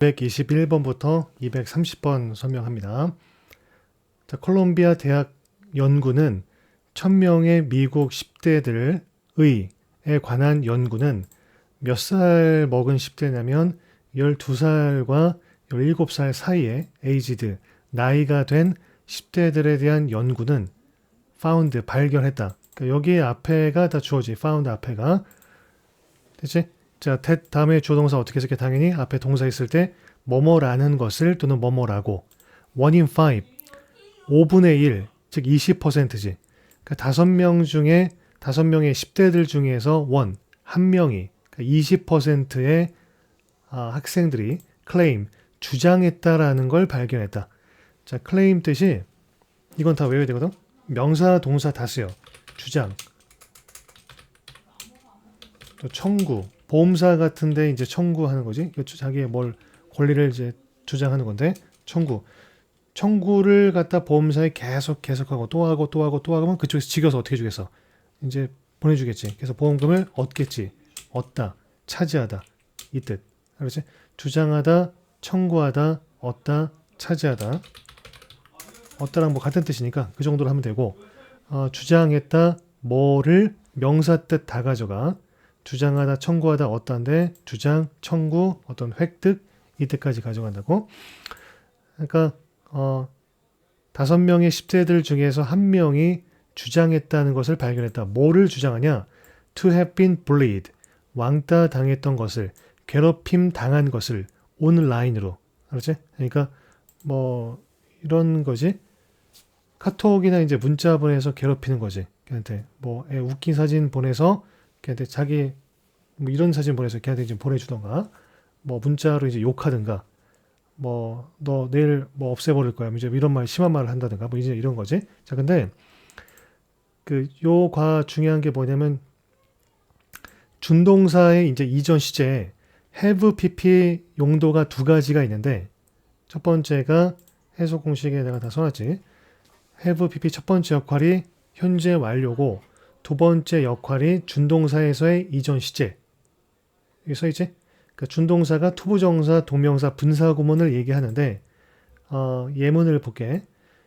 221번부터 230번 설명합니다. 자, 콜롬비아 대학 연구는 1000명의 미국 10대들의 에 관한 연구는 몇 살 먹은 10대냐면 12살과 17살 사이에 에이지드 나이가 된 10대들에 대한 연구는 found 발견했다. 그러니까 여기 앞에가 다 주어지 found 앞에가 됐지? 자, 다음에 주어동사 어떻게 해석해? 당연히 앞에 동사 있을 때 뭐뭐라는 것을 또는 뭐뭐라고 1 in 5 5분의 1, 즉 20%지. 그러니까 5명 중에 5명의 10대들 중에서 원, 한 명이 그러니까 20%의 아, 학생들이 claim, 주장했다라는 걸 발견했다. 자, claim 뜻이 이건 다 외워야 되거든. 명사, 동사 다 쓰여. 주장. 또 청구, 보험사 같은데 이제 청구하는 거지. 자기의 뭘 권리를 이제 주장하는 건데 청구. 청구를 갖다 보험사에 계속 계속하고 또 하고 또 하고 또 하면 그쪽에서 지겨서 어떻게 주겠어? 이제 보내주겠지. 그래서 보험금을 얻겠지. 얻다, 차지하다 이 뜻. 그렇지? 주장하다, 청구하다, 얻다, 차지하다. 얻다랑 뭐 같은 뜻이니까 그 정도로 하면 되고 어, 주장했다, 뭐를 명사 뜻 다 가져가. 주장하다, 청구하다, 얻다인데 주장, 청구, 어떤 획득 이 뜻까지 가져간다고. 그러니까 어, 다섯 명의 10대들 중에서 한 명이 주장했다는 것을 발견했다. 뭐를 주장하냐? To have been bullied. 왕따 당했던 것을, 괴롭힘 당한 것을 온라인으로. 그렇지? 그러니까 뭐 이런 거지. 카톡이나 이제 문자 보내서 괴롭히는 거지. 걔한테 뭐애 웃긴 사진 보내서 걔한테 자기 뭐 이런 사진 보내서 걔한테 좀 보내주던가. 뭐 문자로 이제 욕하든가. 뭐 너 내일 뭐 없애버릴 거야. 이제 이런 말 심한 말을 한다든가. 뭐 이제 이런 거지. 자 근데 그 요 과 중요한 게 뭐냐면 준동사의 이제 이전 시제에 have pp 용도가 두 가지가 있는데 첫 번째가 해석 공식에 내가 다 써놨지. have pp 첫 번째 역할이 현재 완료고 두 번째 역할이 준동사에서의 이전 시제. 여기 써있지? 그 준동사가 투부정사, 동명사, 분사구문을 얘기하는데 어, 예문을 볼게.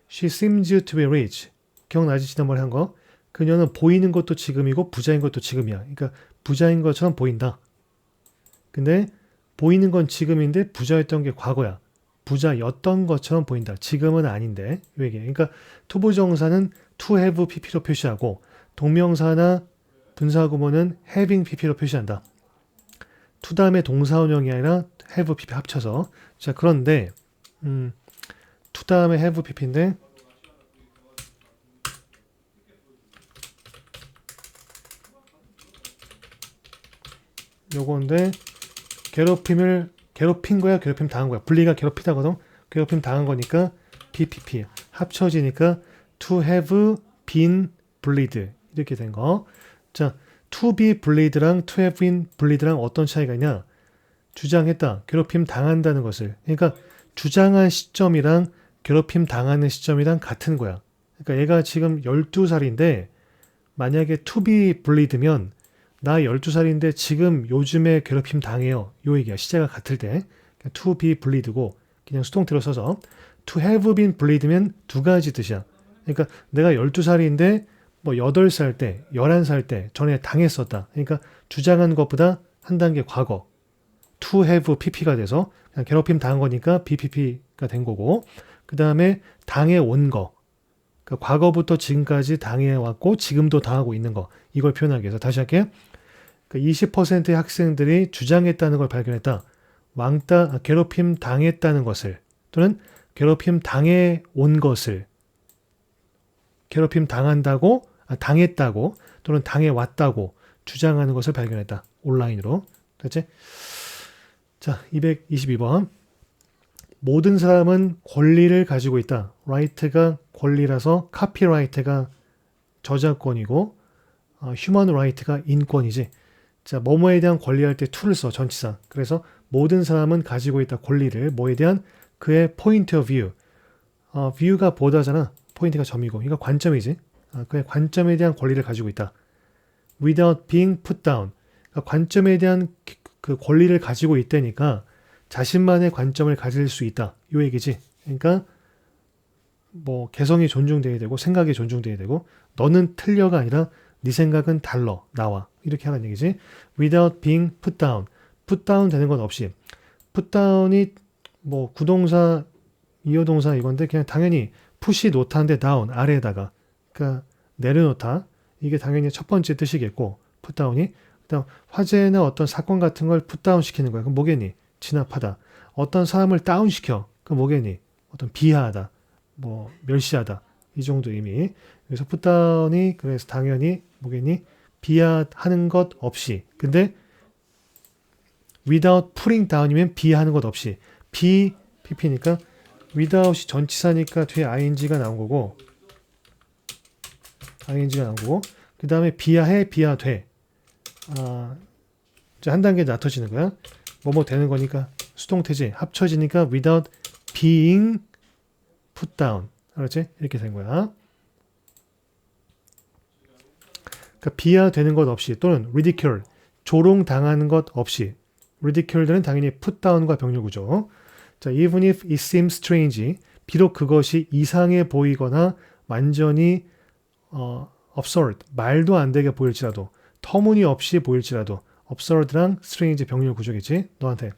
She seems to be rich. 기억나지 지난번에 한 거? 그녀는 보이는 것도 지금이고 부자인 것도 지금이야. 그러니까 부자인 것처럼 보인다. 근데 보이는 건 지금인데 부자였던 게 과거야. 부자였던 것처럼 보인다. 지금은 아닌데. 요 얘기. 그러니까 투부정사는 to have pp로 표시하고 동명사나 분사구문은 having pp로 표시한다. to 다음에 동사원형이 아니라 have pp 합쳐서. 자, 그런데 음, to 다음에 have pp인데 요건데 괴롭힘을 괴롭힌 거야 괴롭힘 당한 거야 분리가 괴롭히다거든 괴롭힘 당한 거니까 PPP 합쳐지니까 to have been bullied 이렇게 된 거. 자, to be have been bullied랑 어떤 차이가 있냐? 주장했다, 괴롭힘 당한다는 것을. 그러니까 주장한 시점이랑 괴롭힘 당하는 시점이랑 같은 거야. 그러니까 얘가 지금 12살인데 만약에 to be bullied면 나 12살인데 지금 요즘에 괴롭힘 당해요. 요 얘기야. 시제가 같을 때. to be bullied고 그냥 수동태로 써서 to have been bullied면 두 가지 뜻이야. 그러니까 내가 12살인데 뭐 8살 때, 11살 때 전에 당했었다. 그러니까 주장한 것보다 한 단계 과거. to have pp가 돼서 그냥 괴롭힘 당한 거니까 bpp가 된 거고 그 다음에 당해 온 거. 그러니까 과거부터 지금까지 당해 왔고 지금도 당하고 있는 거. 이걸 표현하기 위해서 다시 할게요. 그 20%의 학생들이 주장했다는 걸 발견했다. 왕따, 아, 괴롭힘 당했다는 것을 또는 괴롭힘 당해 온 것을 괴롭힘 당한다고, 아, 당했다고 또는 당해 왔다고 주장하는 것을 발견했다. 온라인으로. 됐지? 자, 222번. 모든 사람은 권리를 가지고 있다. 라이트가 권리라서 카피라이트가 저작권이고 어, 휴먼 라이트가 인권이지. 자, 뭐뭐에 대한 권리할 때 to를 써, 전치사. 그래서 모든 사람은 가지고 있다 권리를 뭐에 대한 그의 포인트 오브 뷰. 어, view가 보다잖아. 포인트가 점이고. 이거 관점이지. 어, 그의 관점에 대한 권리를 가지고 있다. without being put down. 그러니까 관점에 대한 그 권리를 가지고 있다니까 자신만의 관점을 가질 수 있다. 요 얘기지. 그러니까 뭐 개성이 존중돼야 되고 생각이 존중돼야 되고 너는 틀려가 아니라 네 생각은 달러 나와 이렇게 하는 얘기지. Without being put down. put down 되는 건 없이 put down이 뭐 구동사 이어동사 이건데 그냥 당연히 푸시 놓다인데 다운 아래에다가 그러니까 내려놓다 이게 당연히 첫 번째 뜻이겠고 풋다운이 그다음 화재나 어떤 사건 같은 걸 풋다운 시키는 거야. 그럼 뭐겠니? 진압하다. 어떤 사람을 다운 시켜. 그럼 뭐겠니? 어떤 비하하다. 뭐 멸시하다. 이 정도 의미. 그래서 풋다운이 그래서 당연히 뭐겠니? 비하하는 것 없이. 근데 without putting down이면 비하하는 것 없이. 비 pp니까 without이 전치사니까 뒤에 ing가 나온 거고 ing가 나온 거고 그 다음에 비하해 비하돼. 아, 이제 한 단계 낮춰지는 거야. 뭐뭐 되는 거니까 수동태지 합쳐지니까 without being put down. 알았지? 이렇게 된 거야. 그러니까 비하되는 것 없이 또는 ridicule 조롱당하는 것 없이. ridicule는 당연히 put down과 병렬구죠 자, even if it seems strange, 비록 그것이 이상해 보이거나 완전히 어, absurd, 말도 안 되게 보일지라도, 터무니없이 보일지라도, absurd랑 strange 병렬 구조겠지? 너한테.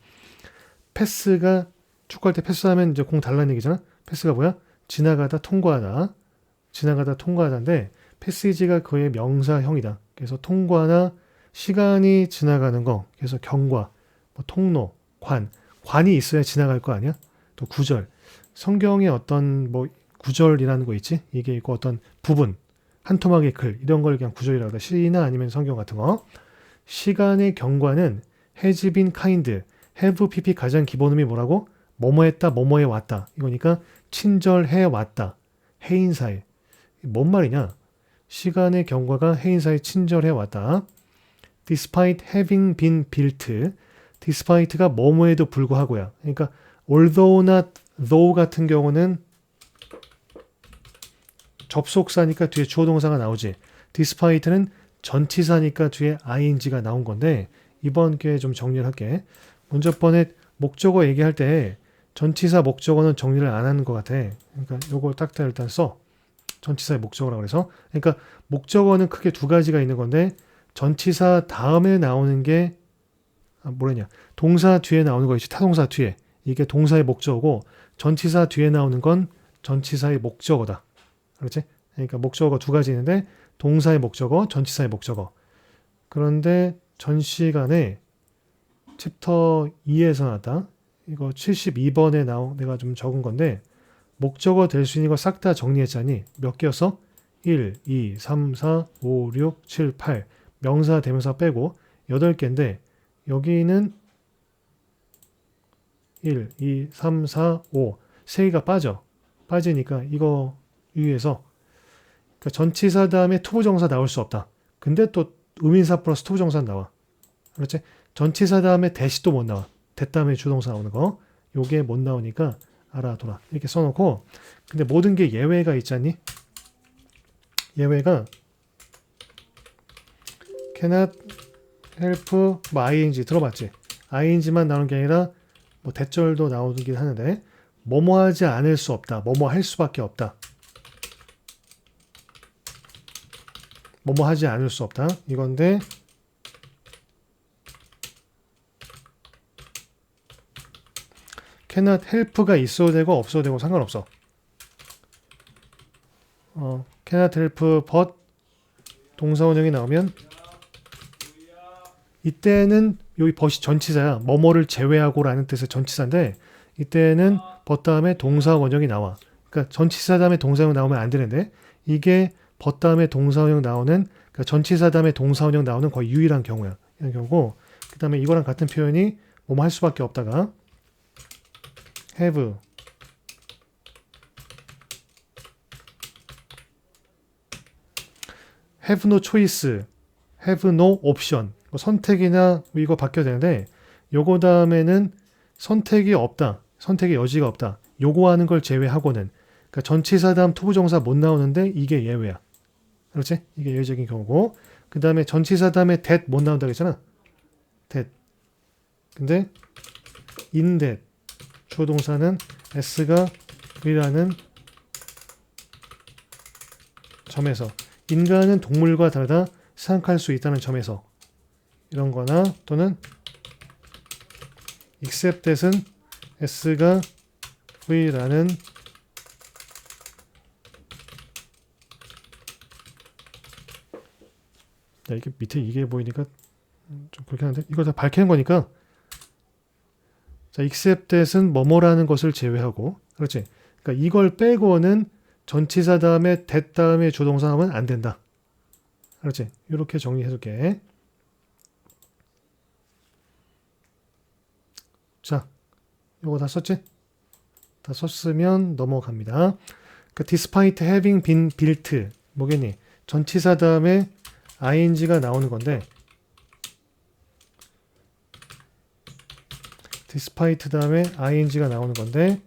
패스가 축구할 때 패스하면 이제 공 달라는 얘기잖아. 패스가 뭐야? 지나가다 통과하다. 지나가다 통과하다인데 패시지가 그의 명사형이다. 그래서 통과나 시간이 지나가는 거. 그래서 경과, 뭐 통로, 관. 관이 있어야 지나갈 거 아니야? 또 구절. 성경에 어떤 뭐 구절이라는 거 있지? 이게 있고 어떤 부분, 한 토막의 글 이런 걸 그냥 구절이라고 하다. 시나 아니면 성경 같은 거. 시간의 경과는 has been kind, have pp 가장 기본음이 뭐라고? 뭐뭐 했다, 뭐뭐 해 왔다. 이거니까 친절해 왔다. 해인사에. 뭔 말이냐? 시간의 경과가 해인사에 친절해 왔다. Despite having been built, despite가 뭐뭐에도 불구하고야. 그러니까 although나 though 같은 경우는 접속사니까 뒤에 주어 동사가 나오지. despite는 전치사니까 뒤에 ing가 나온 건데 이번 기회에 좀 정리를 할게. 먼저 번에 목적어 얘기할 때 전치사 목적어는 정리를 안 하는 것 같아. 그러니까 요거 딱딱 일단 써. 전치사의 목적어라고 그래서. 그러니까 목적어는 크게 두 가지가 있는 건데 전치사 다음에 나오는 게 아, 뭐랬냐 동사 뒤에 나오는 거 있지 타동사 뒤에 이게 동사의 목적어고 전치사 뒤에 나오는 건 전치사의 목적어다 그렇지 그러니까 목적어가 두 가지 있는데 동사의 목적어 전치사의 목적어 그런데 전 시간에 챕터 2에서 나왔다 이거 72번에 나오 내가 좀 적은 건데 목적어 될 수 있는 거 싹 다 정리했자니 몇 개였어? 1, 2, 3, 4, 5, 6, 7, 8 명사 대명사 빼고 8개인데 여기는 1, 2, 3, 4, 5. 3개가 빠져. 빠지니까 이거 위에서 그러니까 전치사 다음에 투부정사 나올 수 없다. 근데 또 의민사 플러스 투부정사 나와. 그렇지? 전치사 다음에 대시 또 못 나와. 대 다음에 주동사 나오는 거. 요게 못 나오니까 알아둬라. 이렇게 써놓고 근데 모든 게 예외가 있잖니? 예외가 cannot help 뭐 ing 들어봤지? ing만 나오는 게 아니라 뭐 대절도 나오긴 하는데 뭐뭐 하지 않을 수 없다. 뭐뭐 할 수밖에 없다. 뭐뭐 하지 않을 수 없다. 이건데 cannot help가 있어도 되고 없어도 되고 상관없어. 어, cannot but 동사원형이 나오면 이때는 여기 벗이 전치사야. 뭐뭐를 제외하고라는 뜻의 전치사인데 이때는 벗 다음에 동사 원형이 나와. 그러니까 전치사 다음에 동사 원형 나오면 안 되는데 이게 벗 다음에 동사 원형 나오는 그러니까 전치사 다음에 동사 원형 나오는 거의 유일한 경우야. 이런 경우고 그 다음에 이거랑 같은 표현이 뭐뭐 할 수밖에 없다가 have have no choice, have no option. 뭐 선택이나 이거 바뀌어야 되는데 요거 다음에는 선택이 없다. 선택의 여지가 없다. 요구하는 걸 제외하고는 그러니까 전치사 다음 투부정사 못 나오는데 이게 예외야. 그렇지? 이게 예외적인 경우고 그 다음에 전치사 다음에 that 못 나온다고 했잖아. that. 근데 인데 주어 동사는 s가 v라는 점에서 인간은 동물과 다르다 생각할 수 있다는 점에서 이런 거나 또는 except that은 s가 v라는 야, 이게 밑에 이게 보이니까 좀 그렇게 하는데? 이거 다 밝히는 거니까. 자 except that은 뭐뭐라는 것을 제외하고 그렇지? 그러니까 이걸 빼고는 전치사 다음에 that 다음에 조동사 하면 안 된다. 그렇지? 이렇게 정리해 줄게. 자 요거 다 썼지? 다 썼으면 넘어갑니다. 그 despite having been built 뭐겠니? 전치사 다음에 ing가 나오는 건데 despite 다음에 ing가 나오는 건데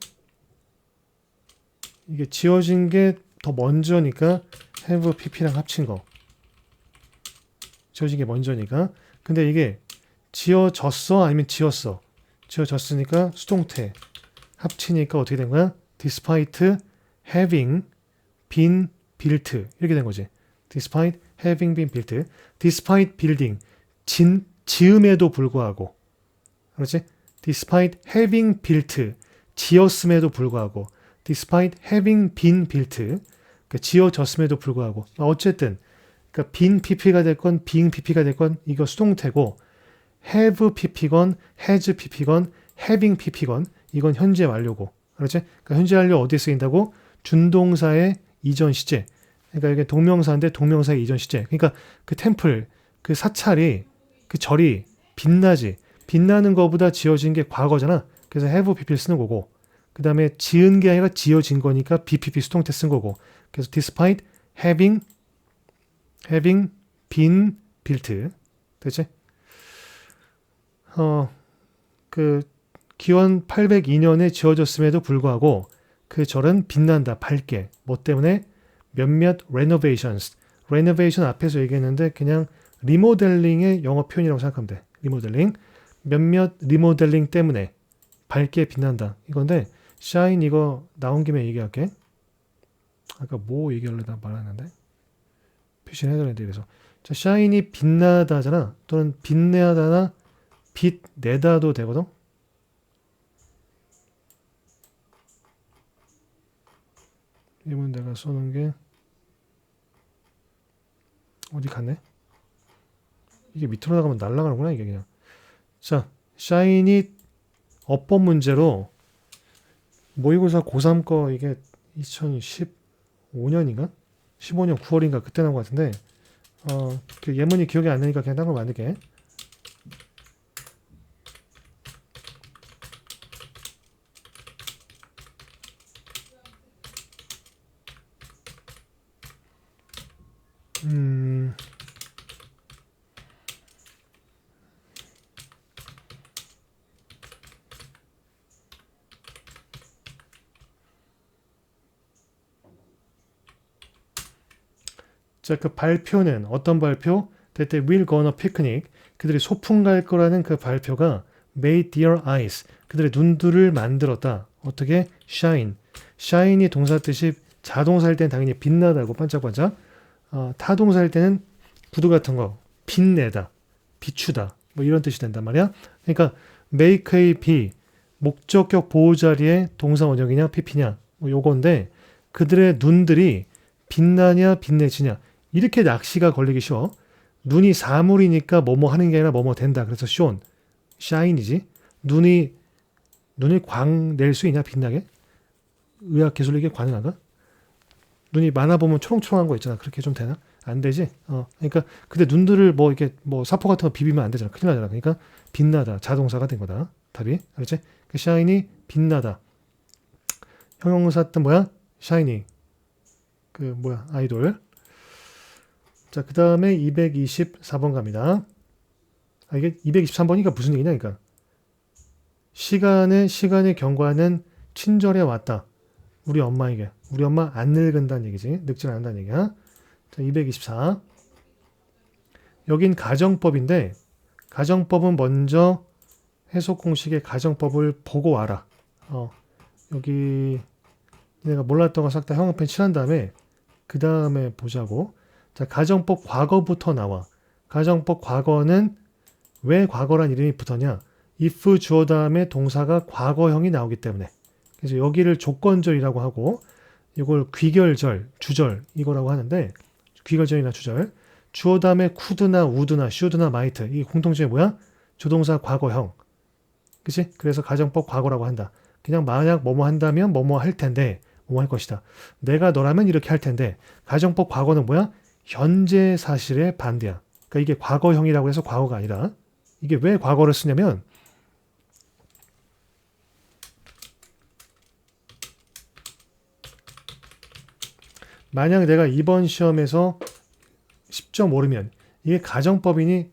이게 지어진 게 더 먼저니까 have pp랑 합친 거. 지어진 게 먼저니까. 근데 이게 지어졌어? 아니면 지었어? 지어졌으니까 수동태. 합치니까 어떻게 된 거야? despite having been built. 이렇게 된 거지. despite having been built despite building 진, 지음에도 불구하고 그렇지 despite having built 지었음에도 불구하고 despite having been built 그러니까 지어졌음에도 불구하고 어쨌든 그러니까 been pp가 됐건 being pp가 됐건 이거 수동태고 have pp건 has pp건 having pp건 이건 현재 완료고 그렇지 그러니까 현재 완료 어디에 쓰인다고 준동사의 이전 시제 그러니까 이게 동명사인데 동명사의 이전 시제. 그러니까 그 템플 그 사찰이 그 절이 빛나지. 빛나는 것보다 지어진 게 과거잖아. 그래서 have pp를 쓰는 거고. 그 다음에 지은 게 아니라 지어진 거니까 bpp 수동태 쓴 거고. 그래서 despite having having been built. 됐지? 어 그 기원 802년에 지어졌음에도 불구하고 그 절은 빛난다. 밝게. 뭐 때문에 몇몇 renovations renovation 앞에서 얘기했는데 그냥 리모델링의 영어 표현이라고 생각하면 돼 리모델링 몇몇 리모델링 때문에 밝게 빛난다. 이건데 샤인 이거 나온 김에 얘기할게. 아까 뭐 얘기하려다 말았는데 표시를 해야 되는데 그래서 자 샤인이 빛나다잖아. 또는 빛내다나 빛내다도 되거든. 이번 내가 써놓은 게 어디 갔네? 이게 밑으로 나가면 날아가는구나 이게 그냥. 자, 샤이니 어법 문제로 모의고사 고3 거 이게 2015년인가? 15년 9월인가 그때 나온 것 같은데 어, 그 예문이 기억이 안 나니까 그냥 딴 걸 만들게. 자, 그 발표는 어떤 발표? they will go on a picnic. 그들이 소풍 갈 거라는 그 발표가 made their eyes. 그들의 눈들을 만들었다. 어떻게? shine. shine이 동사 뜻이 자동사일 때는 당연히 빛나다고 반짝반짝. 어, 타동사일 때는 구두 같은 거 빛내다, 비추다. 뭐 이런 뜻이 된단 말이야. 그러니까 make a be 목적격 보호 자리에 동사 원형이냐 pp냐 뭐 요건데 그들의 눈들이 빛나냐 빛내지냐 이렇게 낚시가 걸리기 쉬워. 눈이 사물이니까 뭐뭐 하는 게 아니라 뭐뭐 된다. 그래서 쇼 샤인이지. 눈이 눈이 광 낼 수 있냐 빛나게? 의학 이게 가능한가? 눈이 많아 보면 초롱초롱한 거 있잖아. 그렇게 좀 되나? 안 되지. 어, 그러니까 근데 눈들을 뭐 이렇게 뭐 사포 같은 거 비비면 안 되잖아. 큰일 나잖아. 그러니까 빛나다 자동사가 된 거다. 답이 알았지? 그 샤인이 빛나다. 형용사 뜻 뭐야? 샤이니. 그 뭐야 아이돌. 자, 그 다음에 224번 갑니다. 아, 이게 223번이니까 무슨 얘기냐, 그러니까. 시간에, 시간의 경과는 친절해 왔다. 우리 엄마에게. 우리 엄마 안 늙은다는 얘기지. 늙지 않는다는 얘기야. 자, 224. 여긴 가정법인데, 가정법은 먼저 해석 공식의 가정법을 보고 와라. 어, 여기 내가 몰랐던 거 싹 다 형광펜 칠한 다음에 그 다음에 보자고. 자, 가정법 과거부터 나와. 가정법 과거는 왜 과거란 이름이 붙었냐? if 주어 다음에 동사가 과거형이 나오기 때문에. 그래서 여기를 조건절이라고 하고 이걸 귀결절, 주절 이거라고 하는데 귀결절이나 주절. 주어 다음에 could나 would나 should나 might 이 공통점이 뭐야? 조동사 과거형. 그치? 그래서 가정법 과거라고 한다. 그냥 만약 뭐뭐 한다면 뭐뭐 할 텐데 뭐뭐 할 것이다. 내가 너라면 이렇게 할 텐데 가정법 과거는 뭐야? 현재 사실의 반대야. 그러니까 이게 과거형이라고 해서 과거가 아니라 이게 왜 과거를 쓰냐면 만약 내가 이번 시험에서 10점 오르면 이게 가정법이니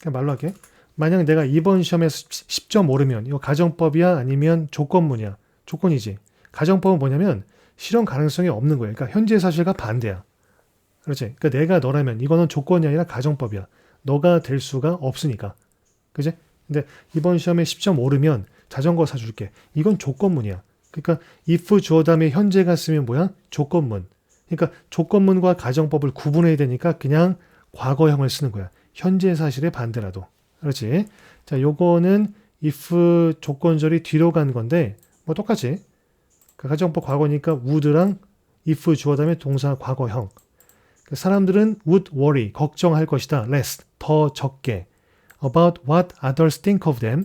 그냥 말로 할게. 만약 내가 이번 시험에서 10점 오르면 이거 가정법이야 아니면 조건문이야? 조건이지. 가정법은 뭐냐면 실현 가능성이 없는 거예요. 그러니까 현재 사실과 반대야. 그렇지. 그러니까 내가 너라면 이거는 조건이 아니라 가정법이야. 너가 될 수가 없으니까. 그지? 근데 이번 시험에 10점 오르면 자전거 사줄게. 이건 조건문이야. 그러니까 if 주어 다음에 현재가 쓰면 뭐야? 조건문. 그러니까 조건문과 가정법을 구분해야 되니까 그냥 과거형을 쓰는 거야. 현재 사실의 반대라도. 그렇지? 자, 요거는 if 조건절이 뒤로 간 건데 뭐 똑같이 그 가정법 과거니까 would랑 if 주어 다음에 동사 과거형. 그 사람들은 would worry 걱정할 것이다. less 더 적게 about what others think of them.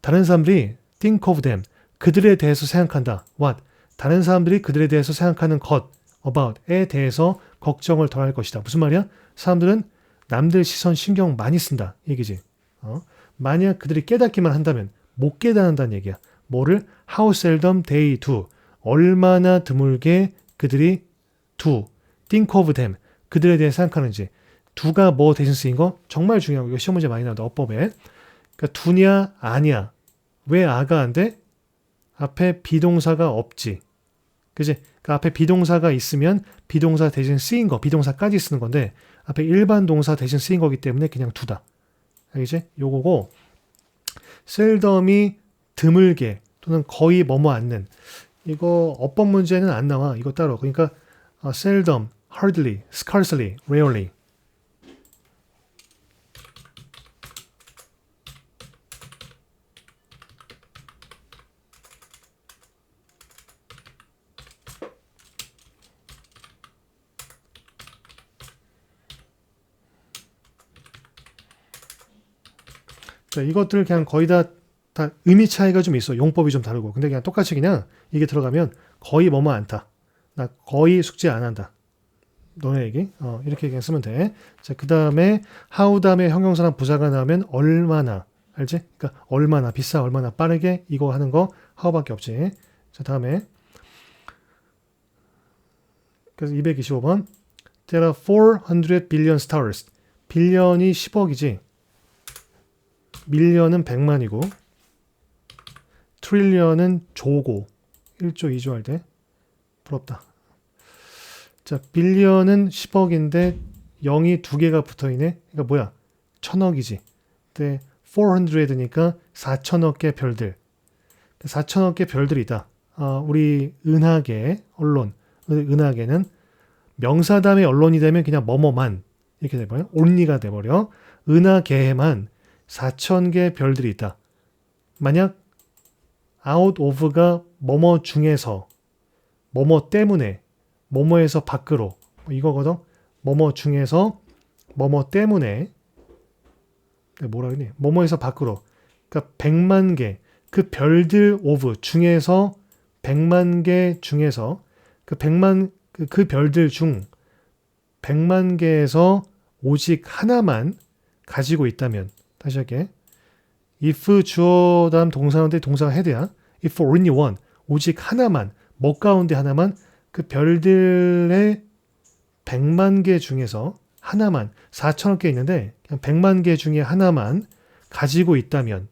다른 사람들이 think of them 그들에 대해서 생각한다. what 다른 사람들이 그들에 대해서 생각하는 것 about에 대해서 걱정을 더할 것이다. 무슨 말이야? 사람들은 남들 시선 신경 많이 쓴다. 얘기지. 어? 만약 그들이 깨닫기만 한다면 못 깨닫는다는 얘기야. 뭐를 how seldom they do. 얼마나 드물게 그들이 do. think of them. 그들에 대해 생각하는지. 두가 뭐 대신 쓰인 거 정말 중요하고 이거 시험 문제 많이 나온다. 어법에. 그러니까 두냐 아니야. 왜 아가 안 돼? 앞에 비동사가 없지. 그지? 그 앞에 비동사가 있으면 비동사 대신 쓰인 거, 비동사까지 쓰는 건데 앞에 일반 동사 대신 쓰인 거기 때문에 그냥 두다. 알겠지? 요거고 셀덤이 드물게 또는 거의 뭐뭐 않는 이거 어법 문제는 안 나와. 이거 따로. 그러니까 어, seldom, hardly, scarcely, rarely 자, 이것들 그냥 거의 다, 다 의미 차이가 좀 있어. 용법이 좀 다르고. 근데 그냥 똑같이 그냥 이게 들어가면 거의 뭐뭐 않다. 나 거의 숙제 안 한다. 너네 얘기. 어, 이렇게 그냥 쓰면 돼. 자, 그 다음에 how 다음에 형용사나 부사가 나오면 얼마나. 알지? 그러니까 얼마나 비싸, 얼마나 빠르게 이거 하는 거 how밖에 없지. 자, 다음에 그래서 225번. There are 400 billion stars. 빌리언이 10억이지. 밀리언은 100만이고 트릴리언은 조고 1조 2조 할 때 부럽다. 자, 빌리언은 10억인데 0이 두 개가 붙어 있네. 그러니까 뭐야? 천억이지. 근데 400니까 4천억 개 별들. 4천억 개 별들이 있다. 어, 우리 은하계 언론, 은하계는 명사 다음에 언론이 되면 그냥 뭐뭐만 이렇게 돼버려. 온리가 돼버려. 은하계에만 4,000개 별들이 있다. 만약 out of가 뭐뭐 중에서 뭐뭐 때문에 뭐뭐에서 밖으로 뭐 이거거든. 뭐뭐 중에서 뭐뭐 때문에 뭐라 그러니? 뭐뭐에서 밖으로 그러니까 100만 개 그 별들 오브 중에서 100만 개 중에서 그 100만 그, 그 별들 중 100만 개에서 오직 하나만 가지고 있다면 다시 할게. If 주어 다음 동사인데 동사가 헤드야. if only one. 오직 하나만. 뭐 가운데 하나만 그 별들의 100만 개 중에서 하나만 4천억 개 있는데 그냥 100만 개 중에 하나만 가지고 있다면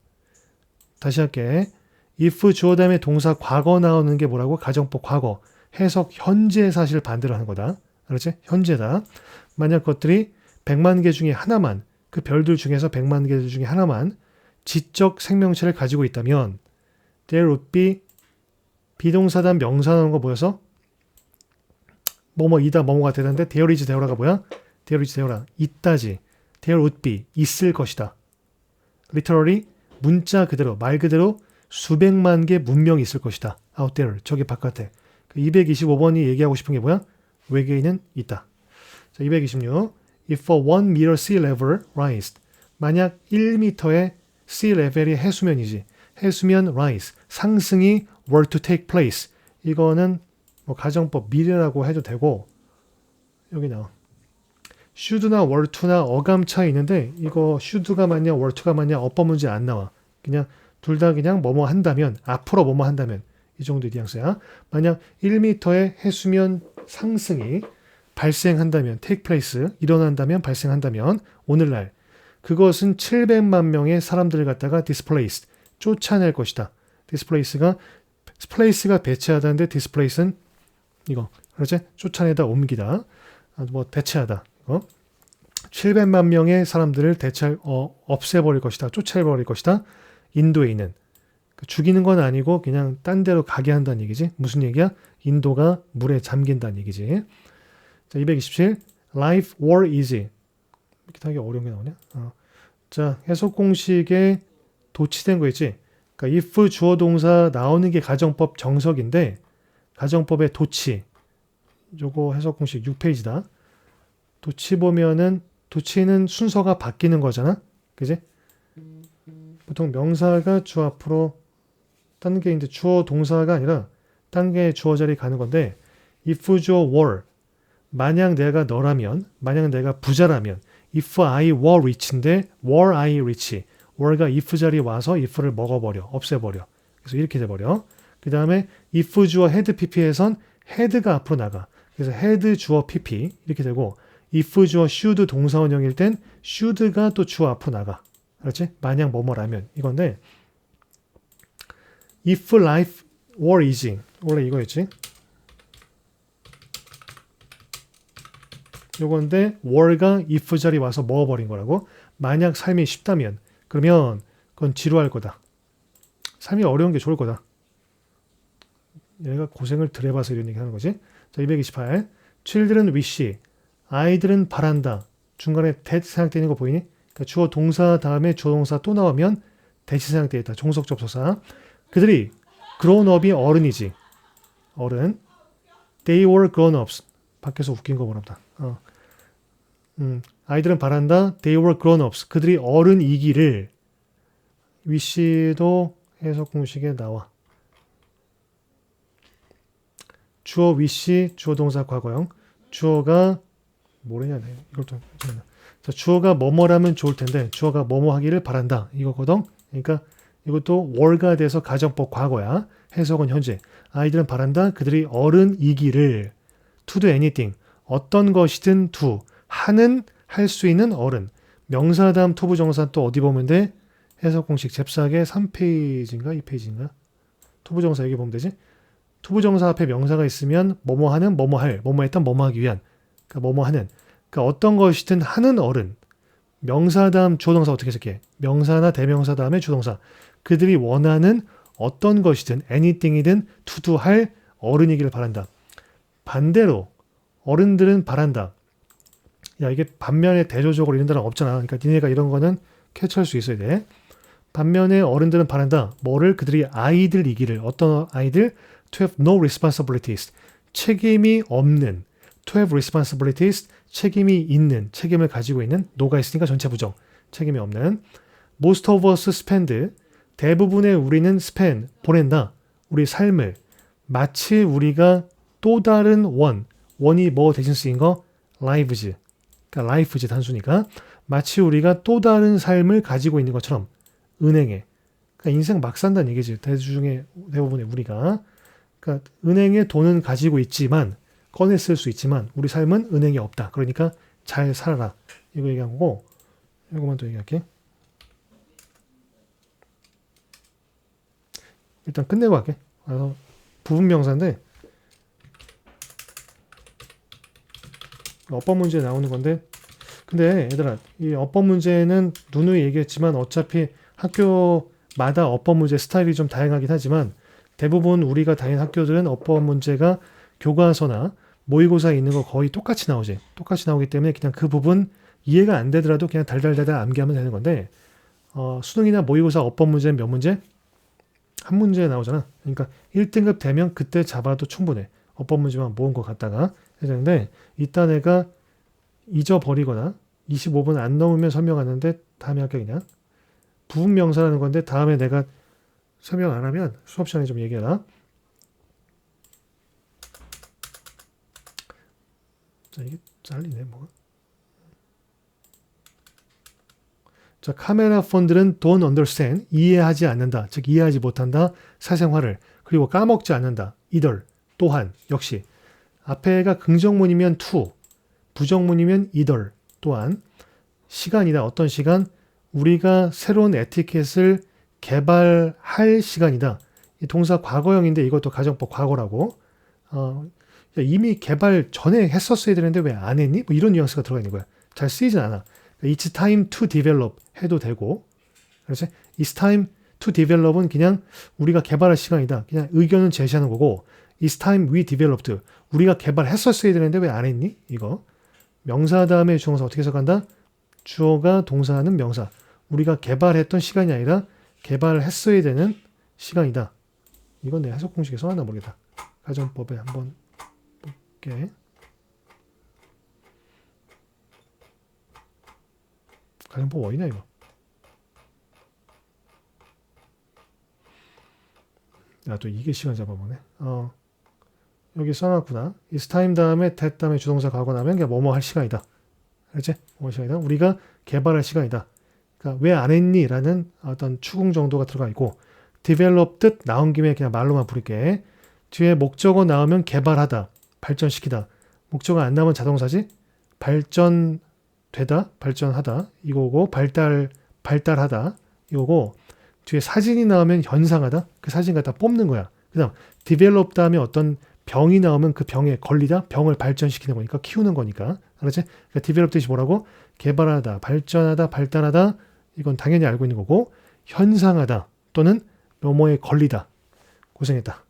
다시 할게. if 주어 다음에 동사 과거 나오는 게 뭐라고? 가정법 과거. 해석 현재 사실 반대로 하는 거다. 그렇지? 현재다. 만약 것들이 100만 개 중에 하나만 그 별들 중에서 100만 개 중에 하나만 지적 생명체를 가지고 있다면 there would be 비동사단 명사 나오는 거 뭐여서 뭐뭐 이다 뭐뭐가 되는데 there is there가 뭐야? there is there라 있다지 there would be 있을 것이다. literally 문자 그대로 말 그대로 수백만 개 문명이 있을 것이다. out there 저기 바깥에. 그 225번이 얘기하고 싶은 게 뭐야? 외계인은 있다. 자, 226. If a 1 meter sea level rise. 만약 1m의 sea level이 해수면이지. 해수면 rise. 상승이 were to take place. 이거는 뭐 가정법 미래라고 해도 되고 여기 나와. should나 were to나 어감 차이 있는데 이거 should가 맞냐 were to가 맞냐 어법 문제 안 나와. 그냥 둘 다 그냥 뭐뭐 한다면 앞으로 뭐뭐 한다면 이 정도의 뉘앙스야. 만약 1m의 해수면 상승이 발생한다면 take place 일어난다면 발생한다면 오늘날 그것은 700만 명의 사람들을 갖다가 displaced 쫓아낼 것이다. displace가 place가 배치하다는데 displace는 이거 그렇지? 쫓아내다 옮기다 아, 뭐 대체하다 이거 700만 명의 사람들을 대체 어, 없애버릴 것이다. 쫓아내버릴 것이다. 인도에 있는 그 죽이는 건 아니고 그냥 딴 데로 가게 한다는 얘기지. 무슨 얘기야? 인도가 물에 잠긴다는 얘기지. 자, 227. Life or easy. 이렇게 하기 어려운 게 나오냐? 어. 자, 해석 공식에 도치된 거 있지? 그러니까 if 주어 동사 나오는 게 가정법 정석인데 가정법의 도치. 요거 해석 공식 6페이지다. 도치 보면은 도치는 순서가 바뀌는 거잖아. 그지? 보통 명사가 주 앞으로 딴게 이제 주어 동사가 아니라 딴 게 주어 자리 가는 건데 if 주어 were 만약 내가 너라면 만약 내가 부자라면 if I were rich인데 were I rich. were가 if 자리에 와서 if를 먹어버려 없애버려. 그래서 이렇게 돼버려. 그 다음에 if 주어 had pp에선 had가 앞으로 나가. 그래서 had 주어 pp 이렇게 되고 if 주어 should 동사원형일 땐 should가 또 주어 앞으로 나가. 그렇지? 만약 뭐뭐라면 이건데 if life were easy. 원래 이거였지 요건데 were가 if 자리 와서 먹어버린 거라고 만약 삶이 쉽다면 그러면 그건 지루할 거다 삶이 어려운 게 좋을 거다 얘가 고생을 덜 해봐서 이런 얘기 하는 거지 자 228. children wish. 아이들은 바란다. 중간에 that 생각되는 거 보이니? 그러니까 주어 동사 다음에 주어 동사 또 나오면 대시 생각되어 있다. 종속 접속사. 그들이 grown up이 어른이지. 어른. They were grown ups. 밖에서 웃긴 거 보나 보다. 어. 음, 아이들은 바란다. They were grown ups. 그들이 어른이기를 wish도 해석 공식에 나와. 주어 위시 주어 동사 과거형. 주어가 뭐래냐 네, 이걸 좀 자, 주어가 뭐뭐라면 좋을 텐데 주어가 뭐뭐 하기를 바란다. 이거거든 그러니까 이것도 월가 돼서 가정법 과거야. 해석은 현재. 아이들은 바란다. 그들이 어른이기를. To do anything 어떤 것이든 do 하는 할 수 있는 어른. 명사 다음 토부 정사 또 어디 보면 돼? 해석 공식 잽싸게 3페이지인가? 2페이지인가? 토부 정사 여기 보면 되지? 투부정사 앞에 명사가 있으면 뭐뭐 하는 뭐뭐 할 뭐뭐 했던 뭐뭐 하기 위한. 그러니까 뭐뭐 하는. 그러니까 어떤 것이든 하는 어른. 명사 다음 주어동사 어떻게 해석해? 명사나 대명사 다음에 주동사. 그들이 원하는 어떤 것이든 anything이든 to 할 어른이기를 바란다. 반대로 어른들은 바란다. 야 이게 반면에 대조적으로 이런 데는 없잖아. 그러니까 니네가 이런 거는 캐치할 수 있어야 돼. 반면에 어른들은 바란다. 뭐를 그들이 아이들이기를 어떤 아이들? To have no responsibilities. 책임이 없는. To have responsibilities. 책임이 있는. 책임을 가지고 있는. 노가 있으니까 전체 부정. 책임이 없는. Most of us spend. 대부분의 우리는 spend. 보낸다. 우리 삶을. 마치 우리가 또 다른 원 원이 뭐 대신 쓰인 거 lives 그러니까 life지 단수니까 마치 우리가 또 다른 삶을 가지고 있는 것처럼 은행에 그러니까 인생 막 산다는 얘기지 대중의 대부분의 우리가 그러니까 은행에 돈은 가지고 있지만 꺼내 쓸 수 있지만 우리 삶은 은행에 없다. 그러니까 잘 살아라. 이거 얘기한 거고 이거만 또 얘기할게. 일단 끝내고 할게. 그래서 부분 명사인데 어법 문제에 나오는 건데 근데 얘들아 이 어법 문제는 누누이 얘기했지만 어차피 학교마다 어법 문제 스타일이 좀 다양하긴 하지만 대부분 우리가 다닌 학교들은 어법 문제가 교과서나 모의고사에 있는 거 거의 똑같이 나오지. 똑같이 나오기 때문에 그냥 그 부분 이해가 안 되더라도 그냥 달달달달 암기하면 되는 건데 어, 수능이나 모의고사 어법 문제는 몇 문제? 한 문제 나오잖아. 그러니까 1등급 되면 그때 잡아도 충분해. 어법 문제만 모은 것 같다가 되는데 이따 내가 잊어버리거나 25분 안 넘으면 설명하는데 다음에 할게 그냥. 부분 명사라는 건데 다음에 내가 설명 안 하면 수업 시간에 좀 얘기해라. 자 이게 잘리네 뭐가. 자 카메라 폰들은 don't understand 이해하지 않는다. 즉 이해하지 못한다. 사생활을. 그리고 까먹지 않는다. 이들 또한 역시 앞에가 긍정문이면 to 부정문이면 이들 또한 시간이다. 어떤 시간? 우리가 새로운 에티켓을 개발할 시간이다. 이 동사 과거형인데 이것도 가정법 과거라고. 어, 야, 이미 개발 전에 했었어야 되는데 왜 안 했니? 뭐 이런 뉘앙스가 들어가 있는 거야. 잘 쓰이진 않아. It's time to develop 해도 되고. 그렇지? It's time to develop은 그냥 우리가 개발할 시간이다. 그냥 의견은 제시하는 거고. It's time we developed 우리가 개발했었어야 되는데 왜 안 했니? 이거 명사 다음에 주어가 어떻게 해석한다? 주어가 동사하는 명사 우리가 개발했던 시간이 아니라 개발했어야 되는 시간이다. 이건 내 해석 공식에 써놨나 모르겠다. 가정법에 한번 볼게. 가정법 어디냐 이거? 야 또 이게 시간 잡아보네. 어 여기 써놨구나. is time 다음에 that 다음에 주동사 가고 나면 그냥 뭐뭐 할 시간이다. 알지? 할 시간이다. 우리가 개발할 시간이다. 그러니까 왜 안 했니? 라는 어떤 추궁 정도가 들어가 있고 develop 뜻 나온 김에 그냥 말로만 부를게. 뒤에 목적어 나오면 개발하다, 발전시키다. 목적어 안 나오면 자동사지. 발전되다, 발전하다 이거고 발달 발달하다 이거고 뒤에 사진이 나오면 현상하다. 그 사진 갖다 뽑는 거야. 그 다음 develop 다음에 어떤 병이 나오면 그 병에 걸리다, 병을 발전시키는 거니까 키우는 거니까. 알았지? 그러니까 develop 뜻이 뭐라고? 개발하다, 발전하다, 발달하다. 이건 당연히 알고 있는 거고 현상하다 또는 뭐뭐에 걸리다. 고생했다.